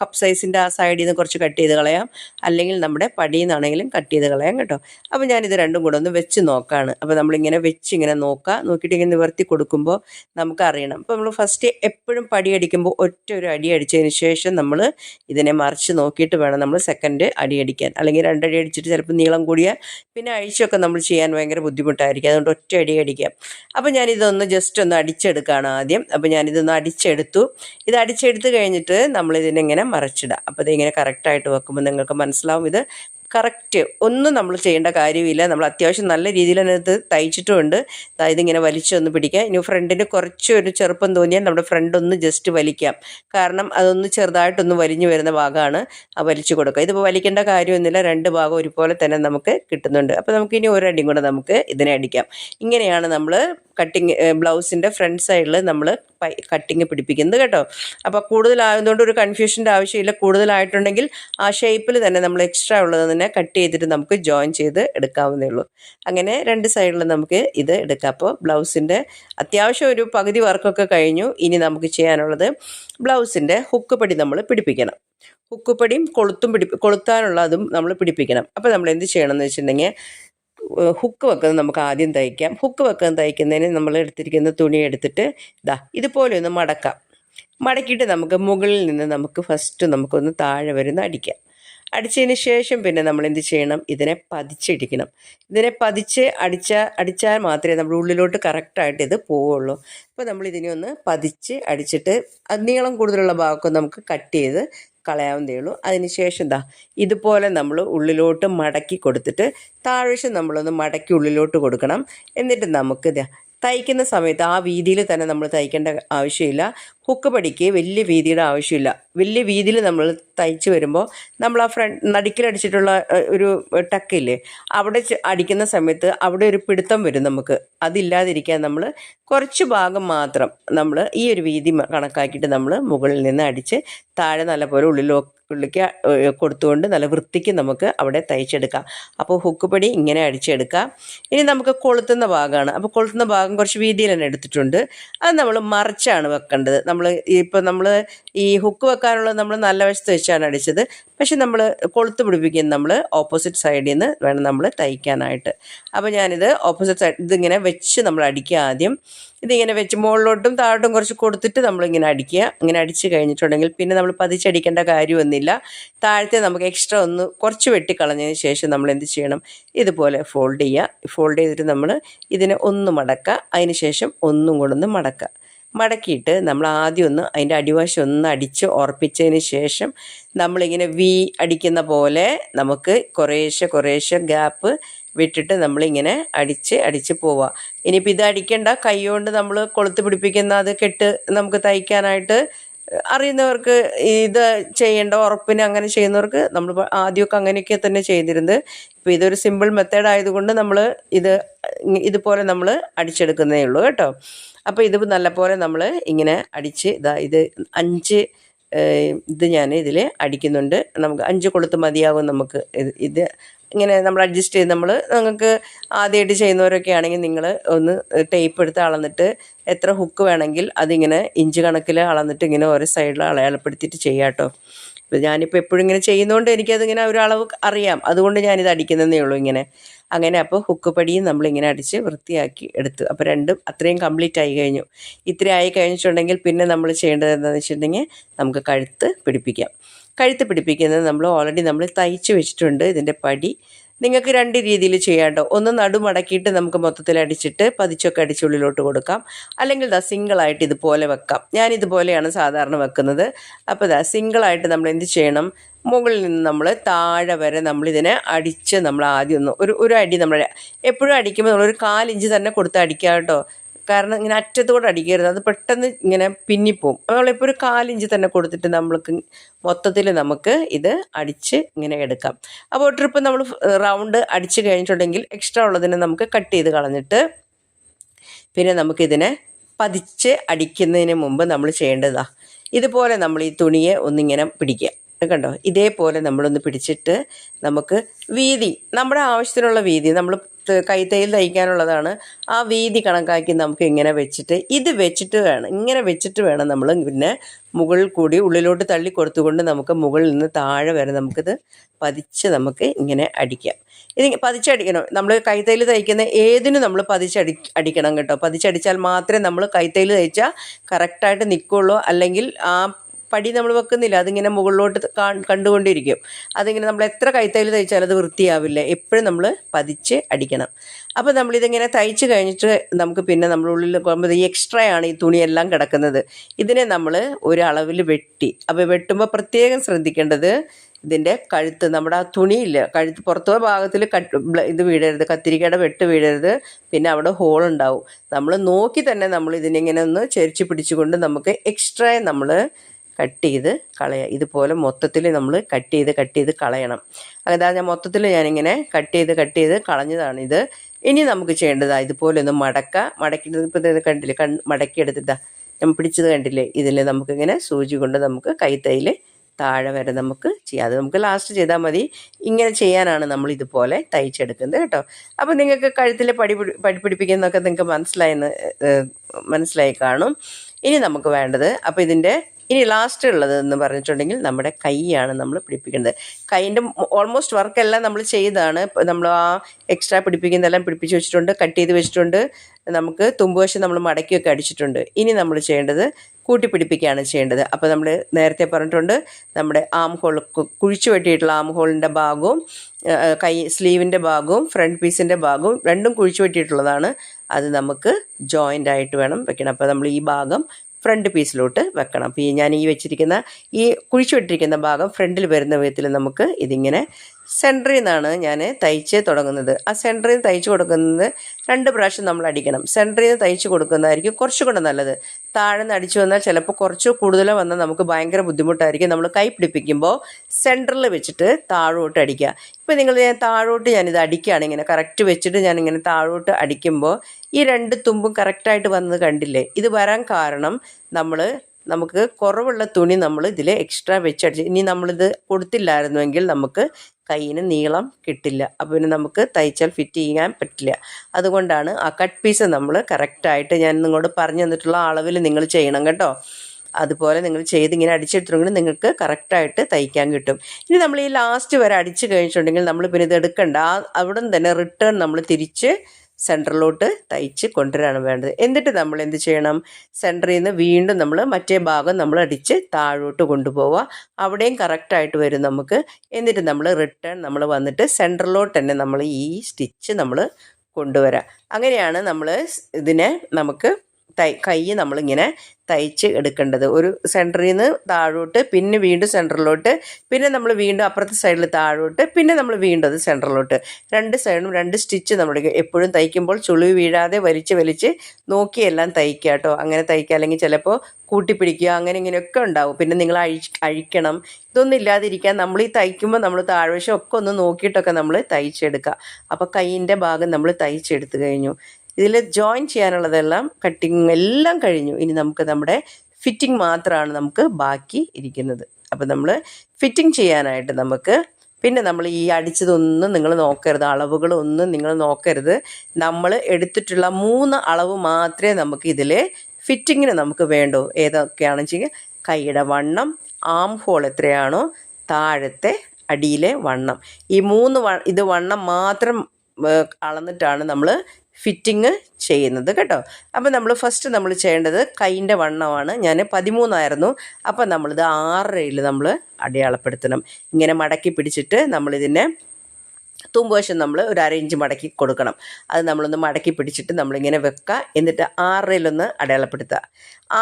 കപ്പ് സൈസിന്റെ ആ സൈഡിൽ നിന്ന് കുറച്ച് കട്ട് ചെയ്ത് കളയാം. അല്ലെങ്കിൽ നമ്മുടെ പടിയിൽ നിന്നാണെങ്കിലും കട്ട് ചെയ്ത് കളയാം കേട്ടോ. അപ്പോൾ ഞാനിത് രണ്ടും കൂടെ ഒന്ന് വെച്ച് നോക്കാണ്. അപ്പോൾ നമ്മളിങ്ങനെ വെച്ച് ഇങ്ങനെ നോക്കുക നോക്കിയിട്ട് ഇങ്ങനെ നിവർത്തി കൊടുക്കുമ്പോൾ നമുക്ക് അറിയണം അപ്പോൾ നമ്മൾ ഫസ്റ്റ് എപ്പോഴും പടി അടിക്കുമ്പോൾ ഒറ്റ ഒരു അടി അടിച്ചതിന് ശേഷം നമ്മൾ ഇതിനെ മറിച്ച് നോക്കിയിട്ട് വേണം നമ്മൾ സെക്കൻഡ് അടി അടിക്കാൻ. അല്ലെങ്കിൽ രണ്ടടി അടിച്ചിട്ട് ചിലപ്പോൾ നീളം കൂടിയാൽ പിന്നെ അഴിച്ചൊക്കെ നമ്മൾ ചെയ്യാൻ ഭയങ്കര ബുദ്ധിമുട്ടായിരിക്കും. അതുകൊണ്ട് ഒറ്റ അടി അടിക്കാം. അപ്പോൾ ഞാനിതൊന്ന് ജസ്റ്റ് ഒന്ന് അടിച്ചെടുക്കുകയാണ് ആദ്യം. അപ്പോൾ ഞാനിതൊന്ന് അടിച്ചെടുത്തു. ഇത് അടിച്ചെടുത്ത് കഴിഞ്ഞിട്ട് നമ്മൾ ഇതിനെങ്ങനെ മറിച്ചിടുക. അപ്പോൾ ഇതിങ്ങനെ കറക്റ്റായിട്ട് വെക്കുമ്പോൾ നിങ്ങൾക്ക് മനസ്സിലാവും ഇത് കറക്റ്റ് ഒന്നും നമ്മൾ ചെയ്യേണ്ട കാര്യമില്ല. നമ്മൾ അത്യാവശ്യം നല്ല രീതിയിൽ തന്നെ ഇത് തയ്ച്ചിട്ടുമുണ്ട് ഇതിങ്ങനെ വലിച്ചൊന്ന് പിടിക്കാം ഇനി ഫ്രണ്ടിന് കുറച്ചൊരു ചെറുപ്പം തോന്നിയാൽ നമ്മുടെ ഫ്രണ്ട് ഒന്ന് ജസ്റ്റ് വലിക്കാം. കാരണം അതൊന്ന് ചെറുതായിട്ടൊന്ന് വലിഞ്ഞു വരുന്ന ഭാഗമാണ് ആ വലിച്ചു കൊടുക്കുക. ഇതിപ്പോൾ വലിക്കേണ്ട കാര്യമൊന്നുമില്ല. രണ്ട് ഭാഗം ഒരുപോലെ തന്നെ നമുക്ക് കിട്ടുന്നുണ്ട്. അപ്പോൾ നമുക്ക് ഇനി ഒരടിയും കൂടെ നമുക്ക് ഇതിനെ അടിക്കാം. ഇങ്ങനെയാണ് നമ്മൾ കട്ടിങ് ബ്ലൗസിന്റെ ഫ്രണ്ട് സൈഡിൽ നമ്മൾ കട്ടിങ് പിടിപ്പിക്കുന്നത് കേട്ടോ. അപ്പോൾ കൂടുതലായതുകൊണ്ട് ഒരു കൺഫ്യൂഷന്റെ ആവശ്യമില്ല. കൂടുതലായിട്ടുണ്ടെങ്കിൽ ആ ഷേപ്പിൽ തന്നെ നമ്മൾ എക്സ്ട്രാ ഉള്ളത് തന്നെ കട്ട് ചെയ്തിട്ട് നമുക്ക് ജോയിൻ ചെയ്ത് എടുക്കാവുന്നേ ഉള്ളൂ. അങ്ങനെ രണ്ട് സൈഡിൽ നമുക്ക് ഇത് എടുക്കാം. അപ്പോൾ ബ്ലൗസിന്റെ അത്യാവശ്യം ഒരു പകുതി വർക്കൊക്കെ കഴിഞ്ഞു. ഇനി നമുക്ക് ചെയ്യാനുള്ളത് ബ്ലൗസിന്റെ ഹുക്ക് പടി നമ്മൾ പിടിപ്പിക്കണം. ഹുക്ക് പടിയും കൊളുത്തും പിടി കൊളുത്താനുള്ളതും നമ്മൾ പിടിപ്പിക്കണം. അപ്പോൾ നമ്മൾ എന്ത് ചെയ്യണം എന്ന് വെച്ചിട്ടുണ്ടെങ്കിൽ ഹുക്ക് വെക്കുന്നത് നമുക്ക് ആദ്യം തയ്ക്കാം. ഹുക്ക് വെക്കുന്നത് തയ്ക്കുന്നതിന് നമ്മൾ എടുത്തിരിക്കുന്ന തുണി എടുത്തിട്ട് ഇതാ ഇതുപോലെ ഒന്ന് മടക്കാം. മടക്കിയിട്ട് നമുക്ക് മുകളിൽ നിന്ന് നമുക്ക് ഫസ്റ്റ് നമുക്കൊന്ന് താഴെ വരുന്ന അടിക്കാം. അടിച്ചതിന് ശേഷം പിന്നെ നമ്മൾ എന്ത് ചെയ്യണം? ഇതിനെ പതിച്ചിടിക്കണം. ഇതിനെ പതിച്ച് അടിച്ച അടിച്ചാൽ മാത്രമേ നമ്മുടെ ഉള്ളിലോട്ട് കറക്റ്റായിട്ട് ഇത് പോവുള്ളൂ. അപ്പോൾ നമ്മൾ ഇതിനെ ഒന്ന് പതിച്ച് അടിച്ചിട്ട് നീളം കൂടുതലുള്ള ഭാഗമൊക്കെ നമുക്ക് കട്ട് ചെയ്ത് കളയാവുന്നതേ ഉള്ളൂ. അതിനുശേഷം എന്താ ഇതുപോലെ നമ്മൾ ഉള്ളിലോട്ട് മടക്കി കൊടുത്തിട്ട് താഴ്ച നമ്മളൊന്ന് മടക്കി ഉള്ളിലോട്ട് കൊടുക്കണം. എന്നിട്ട് നമുക്ക് തയ്ക്കുന്ന സമയത്ത് ആ വീതിയിൽ തന്നെ നമ്മൾ തയ്ക്കേണ്ട ആവശ്യമില്ല. ഹുക്ക് പടിക്ക് വലിയ വീതിയുടെ ആവശ്യമില്ല. വലിയ വീതിയിൽ നമ്മൾ തയ്ച്ച് വരുമ്പോൾ നമ്മൾ ആ ഫ്രണ്ട് നടുക്കിലടിച്ചിട്ടുള്ള ഒരു ടക്കില്ലേ അവിടെ അടിക്കുന്ന സമയത്ത് അവിടെ ഒരു പിടുത്തം വരും നമുക്ക്. അതില്ലാതിരിക്കാൻ നമ്മൾ കുറച്ച് ഭാഗം മാത്രം നമ്മൾ ഈ ഒരു വീതി കണക്കാക്കിയിട്ട് നമ്മൾ മുകളിൽ നിന്ന് അടിച്ച് താഴെ നല്ലപോലെ ഉള്ളിലോ ഉള്ളിലേക്ക് ഏഹ്, കൊടുത്തുകൊണ്ട് നല്ല വൃത്തിക്ക് നമുക്ക് അവിടെ തയ്ച്ചെടുക്കാം. അപ്പോൾ ഹുക്ക് പടി ഇങ്ങനെ അടിച്ചെടുക്കാം. ഇനി നമുക്ക് കൊളുത്തുന്ന ഭാഗമാണ്. അപ്പോൾ കൊളുത്തുന്ന ഭാഗം കുറച്ച് വീതിയിൽ തന്നെ എടുത്തിട്ടുണ്ട്. അത് നമ്മൾ മറിച്ചാണ് വെക്കേണ്ടത്. നമ്മൾ ഇപ്പോൾ നമ്മൾ ഈ ഹുക്ക് വെക്കാനുള്ളത് നമ്മൾ നല്ല വശത്ത് വെച്ചാണ് അടിച്ചത്. പക്ഷെ നമ്മൾ കൊളുത്ത് പിടിപ്പിക്കുന്നത് നമ്മൾ ഓപ്പോസിറ്റ് സൈഡിൽ നിന്ന് വേണം നമ്മൾ തയ്ക്കാനായിട്ട്. അപ്പോൾ ഞാനിത് ഓപ്പോസിറ്റ് സൈഡ് ഇതിങ്ങനെ വെച്ച് നമ്മൾ അടിക്കുക ആദ്യം. ഇതിങ്ങനെ വെച്ച് മുകളിലോട്ടും താഴോട്ടും കുറച്ച് കൊടുത്തിട്ട് നമ്മളിങ്ങനെ അടിക്കുക. ഇങ്ങനെ അടിച്ച് കഴിഞ്ഞിട്ടുണ്ടെങ്കിൽ പിന്നെ നമ്മൾ പതിച്ചടിക്കേണ്ട കാര്യമൊന്നുമില്ല. താഴത്തെ നമുക്ക് എക്സ്ട്രാ ഒന്ന് കുറച്ച് വെട്ടിക്കളഞ്ഞതിന് ശേഷം നമ്മൾ എന്ത് ചെയ്യണം? ഇതുപോലെ ഫോൾഡ് ചെയ്യുക. ഫോൾഡ് ചെയ്തിട്ട് നമ്മൾ ഇതിനെ ഒന്ന് മടക്കുക. അതിന് ശേഷം ഒന്നും കൂടെ ഒന്ന് മടക്കുക. മടക്കിയിട്ട് നമ്മൾ ആദ്യം ഒന്ന് അതിന്റെ അടിവശം ഒന്ന് അടിച്ച് ഉറപ്പിച്ചതിന് ശേഷം നമ്മളിങ്ങനെ വി അടിക്കുന്ന പോലെ നമുക്ക് കുറേശ്ശെ കുറേശ്ശെ ഗ്യാപ്പ് വിട്ടിട്ട് നമ്മളിങ്ങനെ അടിച്ച് അടിച്ച് പോവുക ഇനിയിപ്പോൾ ഇത് അടിക്കേണ്ട. കൈ കൊണ്ട് നമ്മൾ കൊളുത്ത് പിടിപ്പിക്കുന്ന അത് കെട്ട് നമുക്ക് തയ്ക്കാനായിട്ട് അറിയുന്നവർക്ക് ഇത് ചെയ്യേണ്ട ഉറപ്പിന് അങ്ങനെ ചെയ്യുന്നവർക്ക് നമ്മൾ ആദ്യമൊക്കെ അങ്ങനെയൊക്കെ തന്നെ ചെയ്തിരുന്നത്. ഇപ്പോൾ ഇതൊരു സിമ്പിൾ മെത്തേഡ് ആയതുകൊണ്ട് നമ്മൾ ഇത് ഇതുപോലെ നമ്മൾ അടിച്ചെടുക്കുന്നേ ഉള്ളൂ കേട്ടോ. അപ്പോൾ ഇത് നല്ലപോലെ നമ്മൾ ഇങ്ങനെ അടിച്ച് ഇതാ ഇത് അഞ്ച് ഇത് ഞാൻ ഇതിൽ അടിക്കുന്നുണ്ട്. നമുക്ക് അഞ്ച് കൊളുത്ത് മതിയാകും നമുക്ക് ഇത് ഇങ്ങനെ നമ്മൾ അഡ്ജസ്റ്റ് ചെയ്ത് നമ്മൾ നിങ്ങൾക്ക് ആദ്യമായിട്ട് ചെയ്യുന്നവരൊക്കെ ആണെങ്കിൽ നിങ്ങൾ ഒന്ന് ടേപ്പ് എടുത്ത് അളന്നിട്ട് എത്ര ഹുക്ക് വേണമെങ്കിൽ അതിങ്ങനെ ഇഞ്ച് കണക്കിൽ അളന്നിട്ട് ഇങ്ങനെ ഓരോ സൈഡിൽ അളയാളപ്പെടുത്തിയിട്ട് ചെയ്യാം കേട്ടോ ഞാനിപ്പോൾ എപ്പോഴും ഇങ്ങനെ ചെയ്യുന്നതുകൊണ്ട് എനിക്കതിങ്ങനെ ഒരു അളവ് അറിയാം. അതുകൊണ്ട് ഞാനിത് അടിക്കുന്നതേ ഉള്ളൂ ഇങ്ങനെ. അങ്ങനെ അപ്പോൾ ഹുക്ക് പടിയും നമ്മളിങ്ങനെ അടിച്ച് വൃത്തിയാക്കി എടുത്തു. അപ്പോൾ രണ്ടും അത്രയും കംപ്ലീറ്റ് ആയി കഴിഞ്ഞു. ഇത്ര ആയി കഴിഞ്ഞിട്ടുണ്ടെങ്കിൽ പിന്നെ നമ്മൾ ചെയ്യേണ്ടത് എന്താണെന്ന് വെച്ചിട്ടുണ്ടെങ്കിൽ നമുക്ക് കഴുത്ത് പിടിപ്പിക്കാം. കഴുത്ത് പിടിപ്പിക്കുന്നത് നമ്മൾ ഓൾറെഡി നമ്മൾ തയ്ച്ച് വെച്ചിട്ടുണ്ട്. ഇതിന്റെ പടി നിങ്ങൾക്ക് രണ്ട് രീതിയിൽ ചെയ്യാണ്ടോ ഒന്ന് നടുമടക്കിയിട്ട് നമുക്ക് മൊത്തത്തിൽ അടിച്ചിട്ട് പതിച്ചൊക്കെ അടിച്ചുള്ളിലോട്ട് കൊടുക്കാം. അല്ലെങ്കിൽ ദാ സിംഗിളായിട്ട് ഇതുപോലെ വെക്കാം. ഞാൻ ഇതുപോലെയാണ് സാധാരണ വെക്കുന്നത്. അപ്പോൾ ദാ സിംഗിളായിട്ട് നമ്മൾ എന്ത് ചെയ്യണം? മുകളിൽ നിന്ന് നമ്മൾ താഴെ വരെ നമ്മളിതിനെ അടിച്ച് നമ്മൾ ആദ്യം ഒന്ന് ഒരു ഒരു അടി നമ്മൾ എപ്പോഴും അടിക്കുമ്പോൾ നമ്മളൊരു കാലിഞ്ച് തന്നെ കൊടുത്ത് അടിക്കാം കേട്ടോ. കാരണം ഇങ്ങനെ അറ്റത്തോടെ അടിക്കരുത്. അത് പെട്ടെന്ന് ഇങ്ങനെ പിന്നിപ്പോവും. നമ്മളിപ്പോൾ ഒരു കാലിഞ്ച് തന്നെ കൊടുത്തിട്ട് നമ്മൾക്ക് മൊത്തത്തിൽ നമുക്ക് ഇത് അടിച്ച് ഇങ്ങനെ എടുക്കാം. അപ്പോൾ ട്രിപ്പ് നമ്മൾ റൗണ്ട് അടിച്ച് കഴിഞ്ഞിട്ടുണ്ടെങ്കിൽ എക്സ്ട്രാ ഉള്ളതിനെ നമുക്ക് കട്ട് ചെയ്ത് കളഞ്ഞിട്ട് പിന്നെ നമുക്കിതിനെ പതിച്ച് അടിക്കുന്നതിന് മുമ്പ് നമ്മൾ ചെയ്യേണ്ടതാണ് ഇതുപോലെ നമ്മൾ ഈ തുണിയെ ഒന്നിങ്ങനെ പിടിക്കുക. കണ്ടോ? ഇതേപോലെ നമ്മളൊന്ന് പിടിച്ചിട്ട് നമുക്ക് വീതി നമ്മുടെ ആവശ്യത്തിനുള്ള വീതി നമ്മൾ കൈത്തയിൽ തയ്ക്കാനുള്ളതാണ് ആ വീതി കണക്കാക്കി നമുക്ക് ഇങ്ങനെ വെച്ചിട്ട് ഇത് വെച്ചിട്ട് വേണം ഇങ്ങനെ വെച്ചിട്ട് വേണം നമ്മൾ പിന്നെ മുകളിൽ കൂടി ഉള്ളിലോട്ട് തള്ളി കൊടുത്തുകൊണ്ട് നമുക്ക് മുകളിൽ നിന്ന് താഴെ വരെ നമുക്കിത് പതിച്ച് നമുക്ക് ഇങ്ങനെ അടിക്കാം. ഇത് പതിച്ചടിക്കണം? നമ്മൾ കൈത്തയിൽ തയ്ക്കുന്ന ഏതിനും നമ്മൾ പതിച്ചടി അടിക്കണം കേട്ടോ. പതിച്ചടിച്ചാൽ മാത്രമേ നമ്മൾ കൈത്തയിൽ തയ്ച്ചാൽ കറക്റ്റായിട്ട് നിൽക്കുള്ളൂ. അല്ലെങ്കിൽ ആ പടി നമ്മൾ വെക്കുന്നില്ല. അതിങ്ങനെ മുകളിലോട്ട് കണ്ടുകൊണ്ടിരിക്കും. അതിങ്ങനെ നമ്മൾ എത്ര കൈത്തയിൽ തയ്ച്ചാലും അത് വൃത്തിയാവില്ല. എപ്പോഴും നമ്മൾ പതിച്ച് അടിക്കണം. അപ്പോൾ നമ്മളിതിങ്ങനെ തയ്ച്ച് കഴിഞ്ഞിട്ട് നമുക്ക് പിന്നെ നമ്മുടെ ഉള്ളിൽ ഈ എക്സ്ട്രാ ആണ് ഈ തുണിയെല്ലാം കിടക്കുന്നത്. ഇതിനെ നമ്മൾ ഒരളവിൽ വെട്ടി. അപ്പോൾ വെട്ടുമ്പോൾ പ്രത്യേകം ശ്രദ്ധിക്കേണ്ടത് ഇതിന്റെ കഴുത്ത്. നമ്മുടെ ആ തുണിയില്ല. കഴുത്ത് പുറത്തോ ഭാഗത്തിൽ കട്ട് ഇത് വീഴരുത്. കത്തിരിക്കയുടെ വെട്ട് വീഴരുത്. പിന്നെ അവിടെ ഹോൾ ഉണ്ടാവും. നമ്മൾ നോക്കി തന്നെ നമ്മൾ ഇതിനിങ്ങനെ ഒന്ന് ചെരിച്ച് പിടിച്ചുകൊണ്ട് നമുക്ക് എക്സ്ട്രാ നമ്മൾ കട്ട് ചെയ്ത് കളയുക ഇതുപോലെ മൊത്തത്തിൽ നമ്മൾ കട്ട് ചെയ്ത് കട്ട് ചെയ്ത് കളയണം. അതായത് ഞാൻ മൊത്തത്തിൽ ഞാനിങ്ങനെ കട്ട് ചെയ്ത് കട്ട് ചെയ്ത് ഇത്. ഇനി നമുക്ക് ചെയ്യേണ്ടതാ ഇതുപോലെ ഒന്ന് മടക്ക. മടക്കിയിട്ട് ഇപ്പോൾ ഇത് കണ്ടില്ലേ? കൺ മടക്കി എടുത്തിട്ടാ. ഞാൻ പിടിച്ചത് കണ്ടില്ലേ? ഇതിൽ നമുക്കിങ്ങനെ സൂചി കൊണ്ട് നമുക്ക് കൈത്തൈയിൽ താഴെ വരെ നമുക്ക് ചെയ്യാം. അത് നമുക്ക് ലാസ്റ്റ് ചെയ്താൽ മതി. ഇങ്ങനെ ചെയ്യാനാണ് നമ്മൾ ഇതുപോലെ തയ്ച്ചെടുക്കുന്നത് കേട്ടോ. അപ്പോൾ നിങ്ങൾക്ക് കഴുത്തിൽ പിടി- പടി പിടിപ്പിക്കുന്നതൊക്കെ നിങ്ങൾക്ക് മനസ്സിലായെന്ന് മനസ്സിലായി കാണും. ഇനി നമുക്ക് വേണ്ടത് അപ്പോൾ ഇതിന്റെ ഇനി ലാസ്റ്റ് ഉള്ളത് എന്ന് പറഞ്ഞിട്ടുണ്ടെങ്കിൽ നമ്മുടെ കൈയാണ് നമ്മൾ പിടിപ്പിക്കുന്നത്. കൈന്റെ ഓൾമോസ്റ്റ് വർക്കെല്ലാം നമ്മൾ ചെയ്താണ് നമ്മൾ ആ എക്സ്ട്രാ പിടിപ്പിക്കുന്നതെല്ലാം പിടിപ്പിച്ച് വെച്ചിട്ടുണ്ട് കട്ട് ചെയ്ത് വെച്ചിട്ടുണ്ട്. നമുക്ക് തുമ്പുവശം നമ്മൾ മടക്കിയൊക്കെ അടിച്ചിട്ടുണ്ട്. ഇനി നമ്മൾ ചെയ്യേണ്ടത് കൂട്ടി പിടിപ്പിക്കുകയാണ് ചെയ്യേണ്ടത്. അപ്പോൾ നമ്മൾ നേരത്തെ പറഞ്ഞിട്ടുണ്ട് നമ്മുടെ ആം ഹോൾ കുഴിച്ചു വെട്ടിയിട്ടുള്ള ആം ഹോളിന്റെ ഭാഗവും കൈ സ്ലീവിന്റെ ഭാഗവും ഫ്രണ്ട് പീസിന്റെ ഭാഗവും രണ്ടും കുഴിച്ചു വെട്ടിയിട്ടുള്ളതാണ്. അത് നമുക്ക് ജോയിന്റ് ആയിട്ട് വേണം വെക്കണം. അപ്പോൾ നമ്മൾ ഈ ഭാഗം ഫ്രണ്ട് പീസിലോട്ട് വെക്കണം. ഈ ഞാൻ ഈ വെച്ചിരിക്കുന്ന ഈ കുഴിച്ചുവിട്ടിരിക്കുന്ന ഭാഗം ഫ്രണ്ടിൽ വരുന്ന വിധത്തിൽ നമുക്ക് ഇതിങ്ങനെ സെന്ററിൽ നിന്നാണ് ഞാൻ തയ്ച്ച് തുടങ്ങുന്നത്. ആ സെന്ററിൽ നിന്ന് തയ്ച്ച് കൊടുക്കുന്നത് രണ്ട് പ്രാവശ്യം നമ്മൾ അടിക്കണം. സെന്ററിൽ നിന്ന് തയ്ച്ച് കൊടുക്കുന്നതായിരിക്കും കുറച്ചുകൂടെ നല്ലത്. താഴെ നിന്ന് അടിച്ചു വന്നാൽ ചിലപ്പോൾ കുറച്ച് കൂടുതൽ വന്നാൽ നമുക്ക് ഭയങ്കര ബുദ്ധിമുട്ടായിരിക്കും. നമ്മൾ കൈ പിടിപ്പിക്കുമ്പോൾ സെന്ററിൽ വെച്ചിട്ട് താഴോട്ട് അടിക്കുക. ഇപ്പോൾ നിങ്ങൾ ഞാൻ താഴോട്ട് ഞാനിത് അടിക്കുകയാണ് ഇങ്ങനെ. കറക്റ്റ് വെച്ചിട്ട് ഞാൻ ഇങ്ങനെ താഴോട്ട് അടിക്കുമ്പോൾ ഈ രണ്ട് തുമ്പും കറക്റ്റായിട്ട് വന്നത് കണ്ടില്ലേ? ഇത് വരാൻ കാരണം നമ്മൾ നമുക്ക് കുറവുള്ള തുണി നമ്മൾ ഇതിൽ എക്സ്ട്രാ വെച്ചടിച്ച്. ഇനി നമ്മളിത് കൊടുത്തില്ലായിരുന്നുവെങ്കിൽ നമുക്ക് കയ്യിന് നീളം കിട്ടില്ല. അപ്പോൾ പിന്നെ നമുക്ക് തയ്ച്ചാൽ ഫിറ്റ് ചെയ്യാൻ പറ്റില്ല. അതുകൊണ്ടാണ് ആ കട്ട് പീസ് നമ്മൾ കറക്റ്റായിട്ട് ഞാൻ നിങ്ങളോട് പറഞ്ഞു തന്നിട്ടുള്ള അളവിൽ നിങ്ങൾ ചെയ്യണം കേട്ടോ. അതുപോലെ നിങ്ങൾ ചെയ്ത് ഇങ്ങനെ അടിച്ചെടുത്തിട്ടുണ്ടെങ്കിൽ നിങ്ങൾക്ക് കറക്റ്റായിട്ട് തയ്ക്കാൻ കിട്ടും. ഇനി നമ്മൾ ഈ ലാസ്റ്റ് വരെ അടിച്ച് കഴിഞ്ഞിട്ടുണ്ടെങ്കിൽ നമ്മൾ പിന്നെ ഇത് എടുക്കണ്ട. ആ അവിടെ തന്നെ റിട്ടേൺ നമ്മൾ തിരിച്ച് സെന്ററിലോട്ട് തയ്ച്ച് കൊണ്ടുവരാണ് വേണ്ടത്. എന്നിട്ട് നമ്മൾ എന്ത് ചെയ്യണം? സെന്ററിൽ നിന്ന് വീണ്ടും നമ്മൾ മറ്റേ ഭാഗം നമ്മൾ അടിച്ച് താഴോട്ട് കൊണ്ടുപോവുക. അവിടെയും കറക്റ്റായിട്ട് വരും നമുക്ക്. എന്നിട്ട് നമ്മൾ റിട്ടേൺ നമ്മൾ വന്നിട്ട് സെന്ററിലോട്ട് തന്നെ നമ്മൾ ഈ സ്റ്റിച്ച് നമ്മൾ കൊണ്ടുവരാം. അങ്ങനെയാണ് നമ്മൾ ഇതിനെ നമുക്ക് തൈ കൈ നമ്മളിങ്ങനെ തയ്ച്ച് എടുക്കേണ്ടത്. ഒരു സെന്ററിൽ നിന്ന് താഴോട്ട് പിന്നെ വീണ്ടും സെന്ററിലോട്ട് പിന്നെ നമ്മൾ വീണ്ടും അപ്പുറത്തെ സൈഡിൽ താഴോട്ട് പിന്നെ നമ്മൾ വീണ്ടും അത് സെന്ററിലോട്ട് രണ്ട് സൈഡും രണ്ട് സ്റ്റിച്ച് നമ്മൾ എപ്പോഴും തയ്ക്കുമ്പോൾ ചുളിവ് വീഴാതെ വലിച്ച് വലിച്ച് നോക്കിയെല്ലാം തയ്ക്കുക കേട്ടോ. അങ്ങനെ തയ്ക്കുക. അല്ലെങ്കിൽ ചിലപ്പോൾ കൂട്ടിപ്പിടിക്കുക അങ്ങനെ ഇങ്ങനെയൊക്കെ ഉണ്ടാവും. പിന്നെ നിങ്ങൾ അഴി അഴിക്കണം. ഇതൊന്നും ഇല്ലാതിരിക്കാൻ നമ്മൾ ഈ തയ്ക്കുമ്പോൾ നമ്മൾ താഴ്വശം ഒക്കെ ഒന്ന് നോക്കിയിട്ടൊക്കെ നമ്മൾ തയ്ച്ചെടുക്കുക. അപ്പോൾ കൈയിന്റെ ഭാഗം നമ്മൾ തയ്ച്ചെടുത്ത് കഴിഞ്ഞു. ഇതിൽ ജോയിൻ ചെയ്യാനുള്ളതെല്ലാം കട്ടിങ് എല്ലാം കഴിഞ്ഞു. ഇനി നമുക്ക് നമ്മുടെ ഫിറ്റിംഗ് മാത്രമാണ് നമുക്ക് ബാക്കി ഇരിക്കുന്നത്. അപ്പോൾ നമ്മൾ ഫിറ്റിംഗ് ചെയ്യാനായിട്ട് നമുക്ക് പിന്നെ നമ്മൾ ഈ അടിച്ചതൊന്നും നിങ്ങൾ നോക്കരുത്. അളവുകളൊന്നും നിങ്ങൾ നോക്കരുത്. നമ്മൾ എടുത്തിട്ടുള്ള മൂന്ന് അളവ് മാത്രമേ നമുക്ക് ഇതിൽ ഫിറ്റിങ്ങിന് നമുക്ക് വേണ്ടൂ. ഏതൊക്കെയാണെന്ന് വെച്ചാൽ കൈയുടെ വണ്ണം ആം ഹോൾ എത്രയാണോ താഴത്തെ അടിയിലെ വണ്ണം. ഈ മൂന്ന് ഇത് വണ്ണം മാത്രം അളന്നിട്ടാണ് നമ്മൾ ഫിറ്റിങ് ചെയ്യുന്നത് കേട്ടോ. അപ്പോൾ നമ്മൾ ഫസ്റ്റ് നമ്മൾ ചെയ്യേണ്ടത് കൈയിന്റെ വണ്ണമാണ്. ഞാൻ പതിമൂന്നായിരുന്നു. അപ്പോൾ നമ്മളിത് ആറരയിൽ നമ്മൾ അടയാളപ്പെടുത്തണം. ഇങ്ങനെ മടക്കി പിടിച്ചിട്ട് നമ്മളിതിനെ തുമ്പുവശം നമ്മൾ ഒരു അര ഇഞ്ച് മടക്കി കൊടുക്കണം. അത് നമ്മളൊന്ന് മടക്കി പിടിച്ചിട്ട് നമ്മളിങ്ങനെ വെക്കുക എന്നിട്ട് ആറിലൊന്ന് അടയാളപ്പെടുത്തുക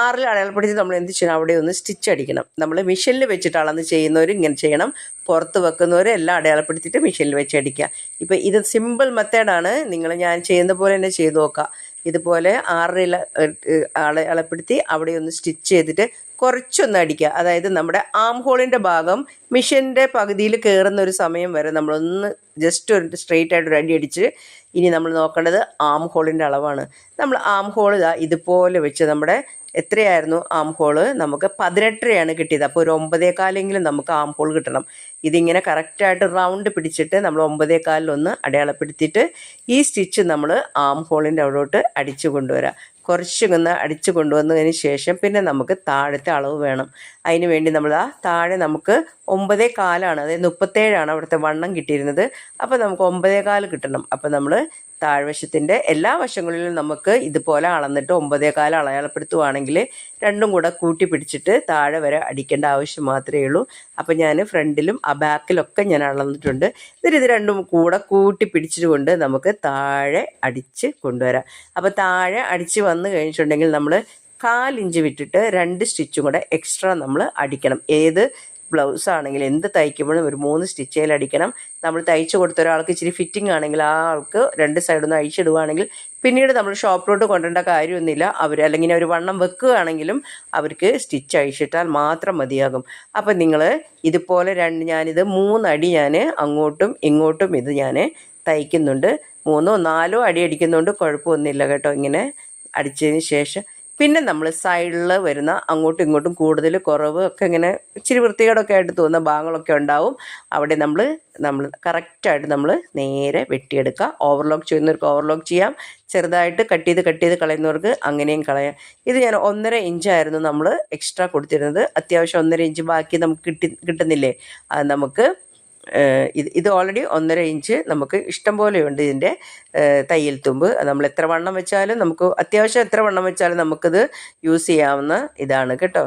ആറിൽ അടയാളപ്പെടുത്തി നമ്മൾ എന്ത് ചെയ്യണം? അവിടെ ഒന്ന് സ്റ്റിച്ച് അടിക്കണം. നമ്മൾ മെഷീനിൽ വെച്ചിട്ട് അളന്ന് ചെയ്യുന്നവർ ഇങ്ങനെ ചെയ്യണം. പുറത്ത് വെക്കുന്നവർ എല്ലാം അടയാളപ്പെടുത്തിയിട്ട് മെഷീനിൽ വെച്ച് അടിക്കുക. ഇപ്പോൾ ഇത് സിമ്പിൾ മെത്തേഡാണ്. നിങ്ങൾ ഞാൻ ചെയ്യുന്ന പോലെ തന്നെ ചെയ്ത് നോക്കുക. ഇതുപോലെ ആറിൽ അടയാളപ്പെടുത്തി അവിടെ ഒന്ന് സ്റ്റിച്ച് ചെയ്തിട്ട് കുറച്ചൊന്ന് അടിക്കുക. അതായത് നമ്മുടെ ആം ഹോളിന്റെ ഭാഗം മിഷീന്റെ പകുതിയിൽ കയറുന്ന ഒരു സമയം വരെ നമ്മളൊന്ന് ജസ്റ്റ് ഒരു സ്ട്രെയിറ്റ് ആയിട്ട് ഒരു അടി അടിച്ച് ഇനി നമ്മൾ നോക്കേണ്ടത് ആം ഹോളിന്റെ അളവാണ്. നമ്മൾ ആം ഹോൾ ഇതാ ഇതുപോലെ വെച്ച് നമ്മുടെ എത്രയായിരുന്നു ആം ഹോൾ നമുക്ക് പതിനെട്ടരയാണ് കിട്ടിയത്. അപ്പോൾ ഒരു ഒമ്പതേകാലെങ്കിലും നമുക്ക് ആം ഹോൾ കിട്ടണം. ഇതിങ്ങനെ കറക്റ്റായിട്ട് റൗണ്ട് പിടിച്ചിട്ട് നമ്മൾ ഒമ്പതേകാലിലൊന്ന് അടയാളപ്പെടുത്തിയിട്ട് ഈ സ്റ്റിച്ച് നമ്മൾ ആം ഹോളിന്റെ അവിടോട്ട് അടിച്ചു കൊണ്ടുവരാം. കുറച്ചൊന്ന് അടിച്ചു കൊണ്ടുവന്നതിന് ശേഷം പിന്നെ നമുക്ക് താഴത്തെ അളവ് വേണം. അതിന് വേണ്ടി നമ്മൾ ആ താഴെ നമുക്ക് ഒമ്പതേ കാലാണ് അതായത് മുപ്പത്തേഴാണ് അവിടുത്തെ വണ്ണം കിട്ടിയിരുന്നത്. അപ്പോൾ നമുക്ക് ഒമ്പതേ കാൽ കിട്ടണം. അപ്പോൾ നമ്മൾ താഴ്വശത്തിന്റെ എല്ലാ വശങ്ങളിലും നമുക്ക് ഇതുപോലെ അളന്നിട്ട് ഒമ്പതേ കാലം അളയാളപ്പെടുത്തുവാണെങ്കിൽ രണ്ടും കൂടെ കൂട്ടി പിടിച്ചിട്ട് താഴെ വരെ അടിക്കേണ്ട ആവശ്യം മാത്രമേ ഉള്ളൂ. അപ്പോൾ ഞാൻ ഫ്രണ്ടിലും ആ ബാക്കിലൊക്കെ ഞാൻ അളന്നിട്ടുണ്ട്. എന്നിട്ട് ഇത് രണ്ടും കൂടെ കൂട്ടി പിടിച്ചിട്ട് നമുക്ക് താഴെ അടിച്ച് കൊണ്ടുവരാം. അപ്പോൾ താഴെ അടിച്ച് വന്നു കഴിഞ്ഞിട്ടുണ്ടെങ്കിൽ നമ്മൾ കാലിഞ്ച് വിട്ടിട്ട് രണ്ട് സ്റ്റിച്ചും കൂടെ എക്സ്ട്രാ നമ്മൾ അടിക്കണം. ഏത് ബ്ലൗസ് ആണെങ്കിൽ എന്ത് തയ്ക്കുമ്പോഴും ഒരു മൂന്ന് സ്റ്റിച്ചേൽ അടിക്കണം. നമ്മൾ തയ്ച്ചു കൊടുത്ത ഒരാൾക്ക് ഇച്ചിരി ഫിറ്റിംഗ് ആണെങ്കിൽ ആ ആൾക്ക് രണ്ട് സൈഡൊന്ന് അഴിച്ചിടുവാണെങ്കിൽ പിന്നീട് നമ്മൾ ഷോപ്പിലോട്ട് കൊണ്ടുവരേണ്ട കാര്യമൊന്നുമില്ല. അവർ അല്ലെങ്കിൽ ഒരു വണ്ണം വെക്കുകയാണെങ്കിലും അവർക്ക് സ്റ്റിച്ച് അഴിച്ചിട്ടാൽ മാത്രം മതിയാകും. അപ്പം നിങ്ങൾ ഇതുപോലെ രണ്ട് ഞാനിത് മൂന്നടി ഞാൻ അങ്ങോട്ടും ഇങ്ങോട്ടും ഇത് ഞാൻ തയ്ക്കുന്നുണ്ട്. മൂന്നോ നാലോ അടി അടിക്കുന്നതുകൊണ്ട് കുഴപ്പമൊന്നുമില്ല കേട്ടോ. ഇങ്ങനെ അടിച്ചതിന് ശേഷം പിന്നെ നമ്മൾ സൈഡിൽ വരുന്ന അങ്ങോട്ടും ഇങ്ങോട്ടും കൂടുതൽ കുറവ് ഒക്കെ ഇങ്ങനെ ഇച്ചിരി വൃത്തികേടൊക്കെ ആയിട്ട് തോന്നുന്ന ഭാഗങ്ങളൊക്കെ ഉണ്ടാവും. അവിടെ നമ്മൾ നമ്മൾ കറക്റ്റായിട്ട് നമ്മൾ നേരെ വെട്ടിയെടുക്കുക. ഓവർലോക്ക് ചെയ്യുന്നവർക്ക് ഓവർലോക്ക് ചെയ്യാം. ചെറുതായിട്ട് കട്ട് ചെയ്ത് കട്ട് ചെയ്ത് കളയുന്നവർക്ക് അങ്ങനെയും കളയാം. ഇത് ഞാൻ ഒന്നര ഇഞ്ചായിരുന്നു നമ്മൾ എക്സ്ട്രാ കൊടുത്തിരുന്നത്. അത്യാവശ്യം ഒന്നര ഇഞ്ച് ബാക്കി നമുക്ക് കിട്ടി കിട്ടുന്നില്ലേ? അത് നമുക്ക് ഇത് ഇത് ഓൾറെഡി ഒന്നര ഇഞ്ച് നമുക്ക് ഇഷ്ടം പോലെയുണ്ട് ഇതിന്റെ തയ്യൽ തുമ്പ്. നമ്മൾ എത്ര വണ്ണം വെച്ചാലും നമുക്ക് അത്യാവശ്യം എത്ര വണ്ണം വെച്ചാലും നമുക്കിത് യൂസ് ചെയ്യാവുന്ന ഇതാണ് കേട്ടോ.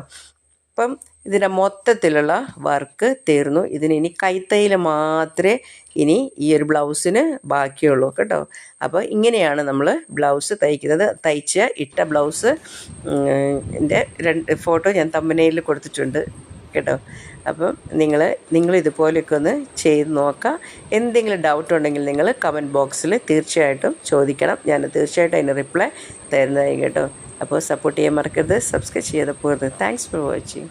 അപ്പം ഇതിന്റെ മൊത്തത്തിലുള്ള വർക്ക് തീർന്നു. ഇതിന് ഇനി കൈത്തയ്യൽ മാത്രമേ ഇനി ഈ ഒരു ബ്ലൗസിന് ബാക്കിയുള്ളൂ കേട്ടോ. അപ്പോൾ ഇങ്ങനെയാണ് നമ്മൾ ബ്ലൗസ് തയ്ക്കുന്നത്. തയ്ച്ച ഇട്ട ബ്ലൗസ് എന്റെ രണ്ട് ഫോട്ടോ ഞാൻ തമ്പനയിൽ കൊടുത്തിട്ടുണ്ട്. കേട്ടോ. അപ്പം നിങ്ങൾ നിങ്ങൾ ഇതുപോലെയൊക്കെ ഒന്ന് ചെയ്ത് നോക്കുക എന്തെങ്കിലും ഡൗട്ട് ഉണ്ടെങ്കിൽ നിങ്ങൾ കമന്റ് ബോക്സിൽ തീർച്ചയായിട്ടും ചോദിക്കണം. ഞാൻ തീർച്ചയായിട്ടും അതിന് റിപ്ലൈ തരുന്നതായി കേട്ടോ. അപ്പോൾ സപ്പോർട്ട് ചെയ്യാൻ മറക്കരുത്. സബ്സ്ക്രൈബ് ചെയ്ത് പോകരുത്. Thanks for watching